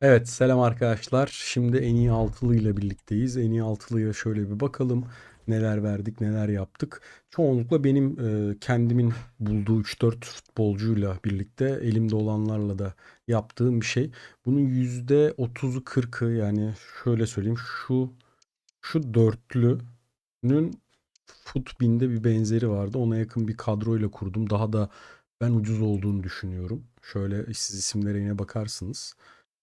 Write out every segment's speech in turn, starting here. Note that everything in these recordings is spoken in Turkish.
Evet selam arkadaşlar. Şimdi en iyi altılı ile birlikteyiz. En iyi altılıya şöyle bir bakalım. Neler verdik, neler yaptık. Çoğunlukla benim e, kendimin bulduğu 3-4 futbolcuyla birlikte elimde olanlarla da yaptığım bir şey. Bunun %30'u 40'ı yani şöyle söyleyeyim şu şu dörtlünün Futbin'de bir benzeri vardı. Ona yakın bir kadroyla kurdum. Daha da ben ucuz olduğunu düşünüyorum. Şöyle siz isimlere yine bakarsınız.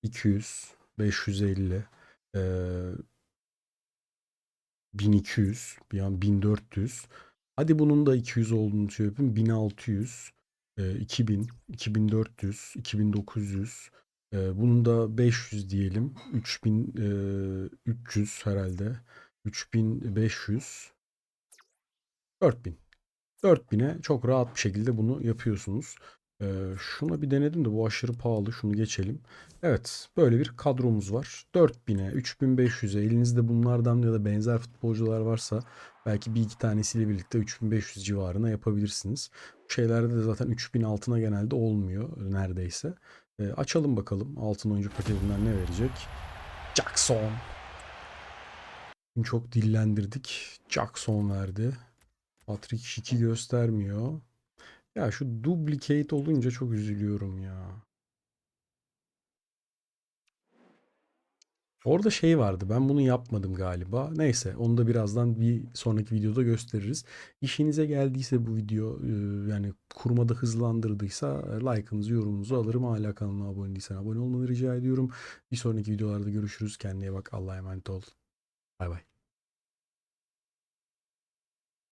200, 550, eee 1200, bir an 1400. Hadi bunun da 200 olduğunu şey yapayım. 1600, eee, 2000, 2400, 2900. Eee, bunun da 500 diyelim. 3300 herhalde. 3500, 4000. 4000'e çok rahat bir şekilde bunu yapıyorsunuz. Ee, şuna bir denedim de bu aşırı pahalı. Şunu geçelim. Evet, böyle bir kadromuz var. 4000'e, 3500'e elinizde bunlardan ya da benzer futbolcular varsa belki bir iki tanesiyle birlikte 3500 civarına yapabilirsiniz. Bu şeylerde de zaten 3000 altına genelde olmuyor neredeyse. Ee, açalım bakalım altın oyuncu paketinden ne verecek. Jackson. Çok dillendirdik. Jackson verdi. Patrick Schick'i göstermiyor. Ya şu duplicate olunca çok üzülüyorum ya. Orada şey vardı. Ben bunu yapmadım galiba. Neyse, onu da birazdan bir sonraki videoda gösteririz. İşinize geldiyse bu video e, yani kurmada hızlandırdıysa like'ınızı, yorumunuzu alırım. Hala kanalıma abone değilsen abone olmanı rica ediyorum. Bir sonraki videolarda görüşürüz. Kendine bak. Allah'a emanet ol. Bay bay.